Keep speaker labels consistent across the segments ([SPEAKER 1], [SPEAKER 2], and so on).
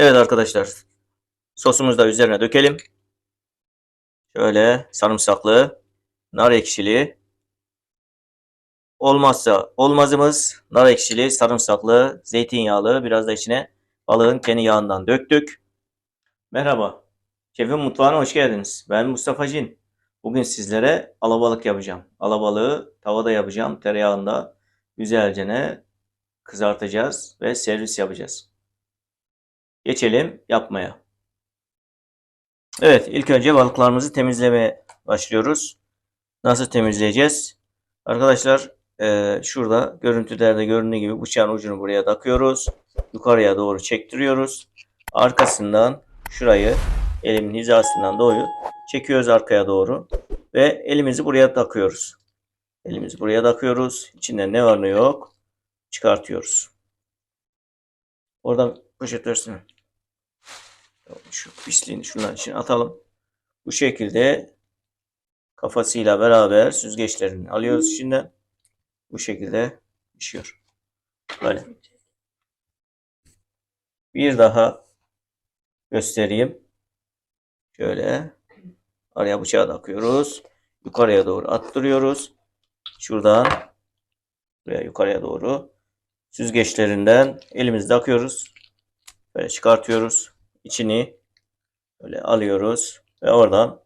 [SPEAKER 1] Evet arkadaşlar. Sosumuzu da üzerine dökelim. Şöyle sarımsaklı, nar ekşili. Olmazsa olmazımız nar ekşili, sarımsaklı, zeytinyağlı. Biraz da içine balığın kendi yağından döktük. Merhaba. Şefin mutfağına hoş geldiniz. Ben Mustafa Cin. Bugün sizlere alabalık yapacağım. Alabalığı tavada yapacağım. Tereyağında güzelce kızartacağız ve servis yapacağız. Geçelim yapmaya. Evet, ilk önce balıklarımızı temizlemeye başlıyoruz. Nasıl temizleyeceğiz? Arkadaşlar, e, şurada görüntülerde göründüğü gibi bıçağın ucunu buraya takıyoruz. Yukarıya doğru çektiriyoruz. Arkasından şurayı elimin hizasından doğru çekiyoruz arkaya doğru. Ve elimizi buraya takıyoruz. Elimizi buraya takıyoruz. İçinde ne var ne yok çıkartıyoruz. Oradan poşet versene. Şu pisliğini şundan için atalım. Bu şekilde kafasıyla beraber süzgeçlerini alıyoruz içinden. Bu şekilde pişiyor. Böyle. Bir daha göstereyim. Şöyle araya bıçağı takıyoruz. Yukarıya doğru attırıyoruz. Şuradan buraya yukarıya doğru süzgeçlerinden elimizi takıyoruz. Böyle çıkartıyoruz. İçini böyle alıyoruz ve oradan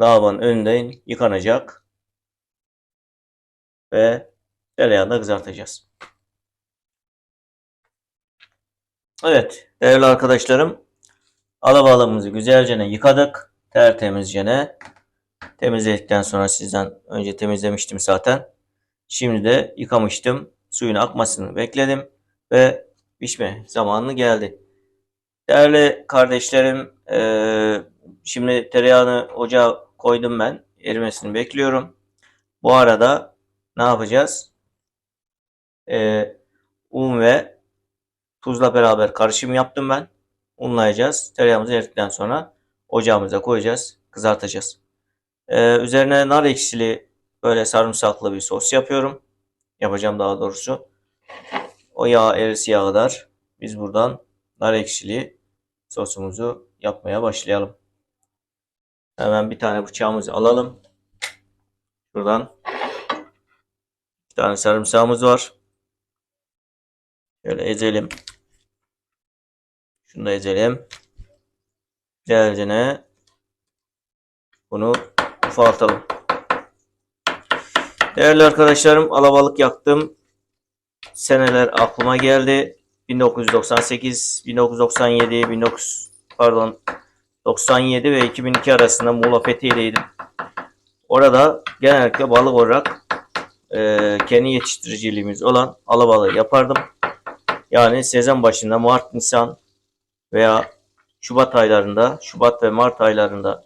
[SPEAKER 1] lavabonun önünden yıkanacak ve tereyağında kızartacağız. Evet değerli arkadaşlarım alabalığımızı güzelce yıkadık tertemizce temizledikten sonra sizden önce temizlemiştim zaten. Şimdi de yıkamıştım. Suyun akmasını bekledim ve pişme zamanı geldi. Değerli kardeşlerim, eee, şimdi tereyağını ocağa koydum ben. Erimesini bekliyorum. Bu arada ne yapacağız? Eee, un ve tuzla beraber karışım yaptım ben. Unlayacağız. Tereyağımızı eridikten sonra ocağımıza koyacağız. Kızartacağız. Eee, üzerine nar ekşili böyle sarımsaklı bir sos yapıyorum. Yapacağım daha doğrusu. O yağ erisiye kadar biz buradan nar ekşili sosumuzu yapmaya başlayalım. Hemen bir tane bıçağımızı alalım. Şuradan bir tane sarımsağımız var. Şöyle ezelim. Şunu da ezelim. Güzelce bunu ufaltalım. Değerli arkadaşlarım alabalık yaktım. Seneler aklıma geldi. 1998, 1997, 19 pardon 97 ve 2002 arasında Muğla Fethiye'deydim. Orada genellikle balık olarak e, kendi yetiştiriciliğimiz olan alabalığı yapardım. Yani sezon başında Mart, Nisan veya Şubat aylarında, Şubat ve Mart aylarında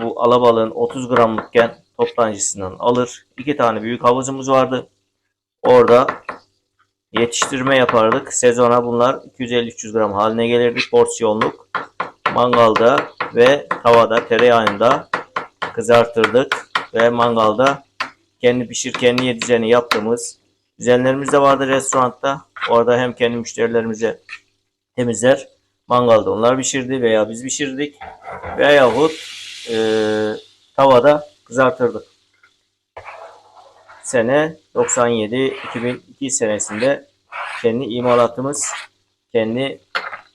[SPEAKER 1] bu alabalığın 30 gramlıkken toptancısından alır. İki tane büyük havuzumuz vardı. Orada yetiştirme yapardık. Sezona bunlar 250-300 gram haline gelirdi porsiyonluk. Mangalda ve tavada tereyağında kızartırdık ve mangalda kendi pişir kendi ye yaptığımız düzenlerimiz de vardı restoranda. Orada hem kendi müşterilerimize temizler mangalda onlar pişirdi veya biz pişirdik veyahut e, tavada kızartırdık. Sene 97-2002 senesinde kendi imalatımız, kendi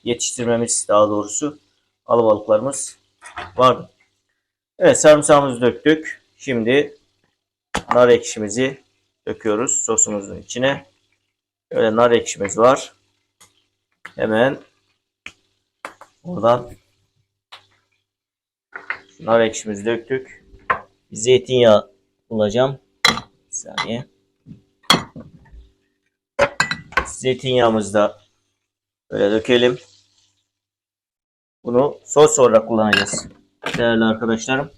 [SPEAKER 1] yetiştirmemiz daha doğrusu alabalıklarımız vardı. Evet sarımsağımızı döktük. Şimdi nar ekşimizi döküyoruz sosumuzun içine. Böyle nar ekşimiz var. Hemen buradan nar ekşimizi döktük. Zeytinyağı bulacağım. Bir saniye. Zeytinyağımızı da böyle dökelim. Bunu sos olarak kullanacağız. Değerli arkadaşlarım.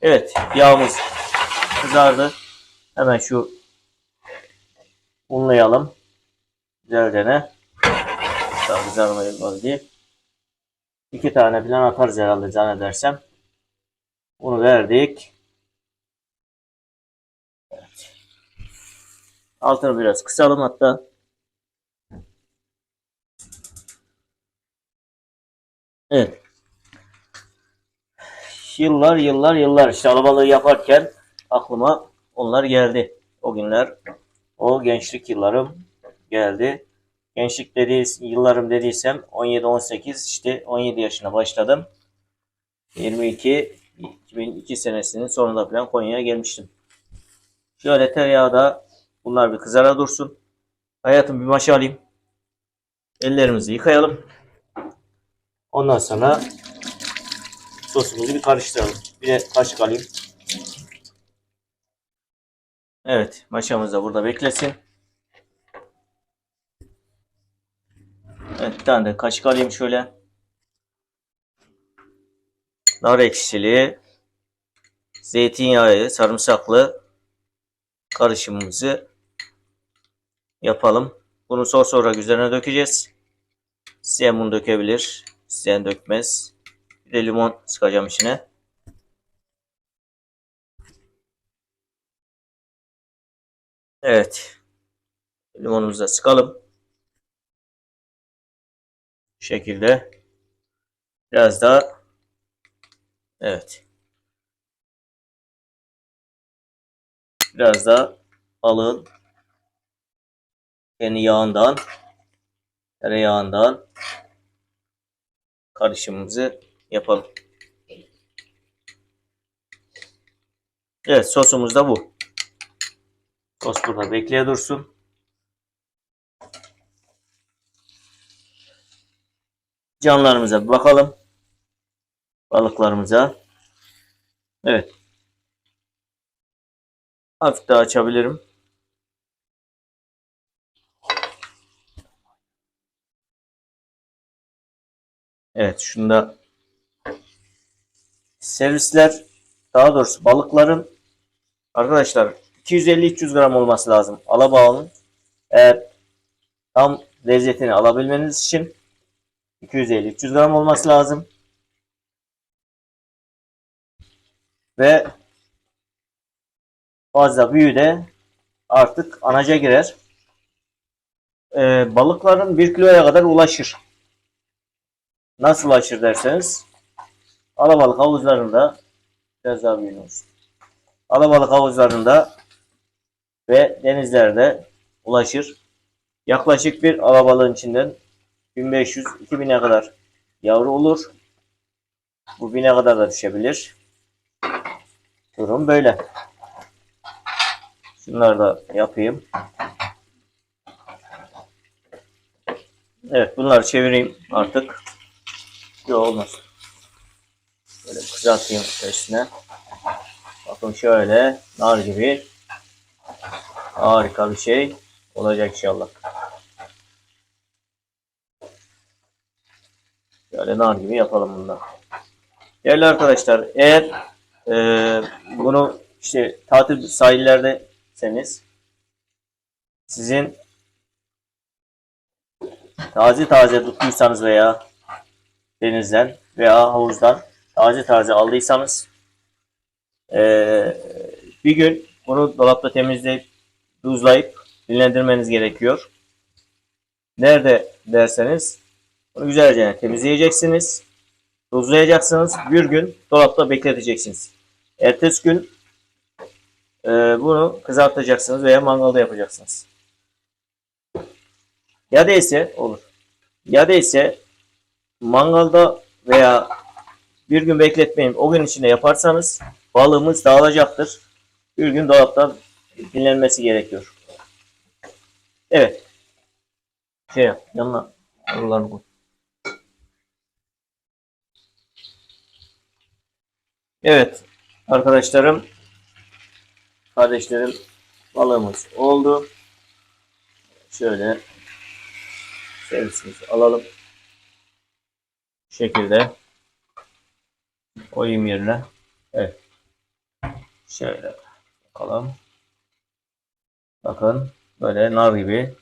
[SPEAKER 1] Evet yağımız kızardı. Hemen şu unlayalım. Güzelce ne? Daha kızarmayı var diye. İki tane falan atarız herhalde zannedersem. Bunu verdik. Evet. Altını biraz kısalım hatta. Evet. Yıllar yıllar yıllar işte alabalığı yaparken aklıma onlar geldi. O günler, o gençlik yıllarım geldi. Gençlik dediği, yıllarım dediysem 17-18 işte 17 yaşına başladım. 22 2002 senesinin sonunda falan Konya'ya gelmiştim. Şöyle tereyağı da bunlar bir kızara dursun. Hayatım bir maşa alayım. Ellerimizi yıkayalım. Ondan sonra sosumuzu bir karıştıralım. Bir de kaşık alayım. Evet, maşamız da burada beklesin. Evet, bir tane de kaşık alayım şöyle. Nar ekşili, zeytinyağı, sarımsaklı karışımımızı yapalım. Bunu sos olarak üzerine dökeceğiz. İsteyen bunu dökebilir, isteyen dökmez. Bir de limon sıkacağım içine. Evet. Limonumuzu da sıkalım. Şekilde. Biraz daha Evet. Biraz da balığın kendi yağından tereyağından karışımımızı yapalım. Evet sosumuz da bu. Sos burada bekleye dursun. Canlarımıza bir bakalım. Balıklarımıza. Evet. Hafif daha açabilirim. Evet şunda servisler daha doğrusu balıkların arkadaşlar 250-300 gram olması lazım. Alabağının eğer tam lezzetini alabilmeniz için 250-300 gram olması lazım. Ve fazla büyü de artık anaca girer. Ee, balıkların 1 kiloya kadar ulaşır. Nasıl ulaşır derseniz alabalık havuzlarında biraz daha büyük olsun. Alabalık havuzlarında ve denizlerde ulaşır. Yaklaşık bir alabalığın içinden 1500-2000'e kadar yavru olur. Bu 1000'e kadar da düşebilir. Durum böyle. Şunları da yapayım. Evet bunları çevireyim artık. Yok olmaz. Böyle kızartayım üstüne. Bakın şöyle nar gibi harika bir şey olacak inşallah. Şöyle nar gibi yapalım bundan. Değerli arkadaşlar eğer e, bunu işte tatil sahillerdeseniz sizin taze taze tuttuysanız veya denizden veya havuzdan taze taze aldıysanız ee, bir gün bunu dolapta temizleyip tuzlayıp dinlendirmeniz gerekiyor. Nerede derseniz bunu güzelce temizleyeceksiniz. Tuzlayacaksınız. Bir gün dolapta bekleteceksiniz. Ertesi gün e, bunu kızartacaksınız veya mangalda yapacaksınız. Ya da ise olur. Ya da ise mangalda veya bir gün bekletmeyip o gün içinde yaparsanız balığımız dağılacaktır. Bir gün dolapta dinlenmesi gerekiyor. Evet. Şey yap, yanına arılarını koy. Evet arkadaşlarım, kardeşlerim balığımız oldu. Şöyle servisimizi alalım. Bu şekilde koyayım yerine. Evet. Şöyle bakalım. Bakın böyle nar gibi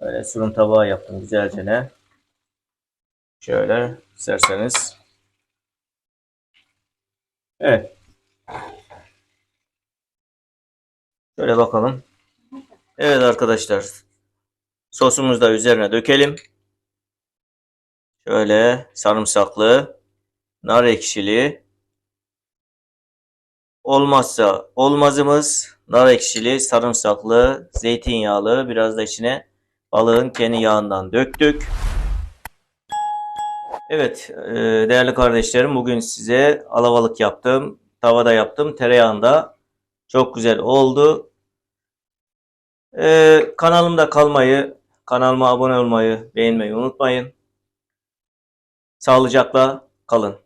[SPEAKER 1] böyle sunum tabağı yaptım güzelce ne. Şöyle isterseniz. Evet. Şöyle bakalım. Evet arkadaşlar. Sosumuzu da üzerine dökelim. Şöyle sarımsaklı, nar ekşili. Olmazsa olmazımız nar ekşili, sarımsaklı, zeytinyağlı. Biraz da içine balığın kendi yağından döktük. Evet, e, değerli kardeşlerim bugün size alabalık yaptım. Tavada yaptım, tereyağında. Çok güzel oldu. E, kanalımda kalmayı, kanalıma abone olmayı, beğenmeyi unutmayın. Sağlıcakla kalın.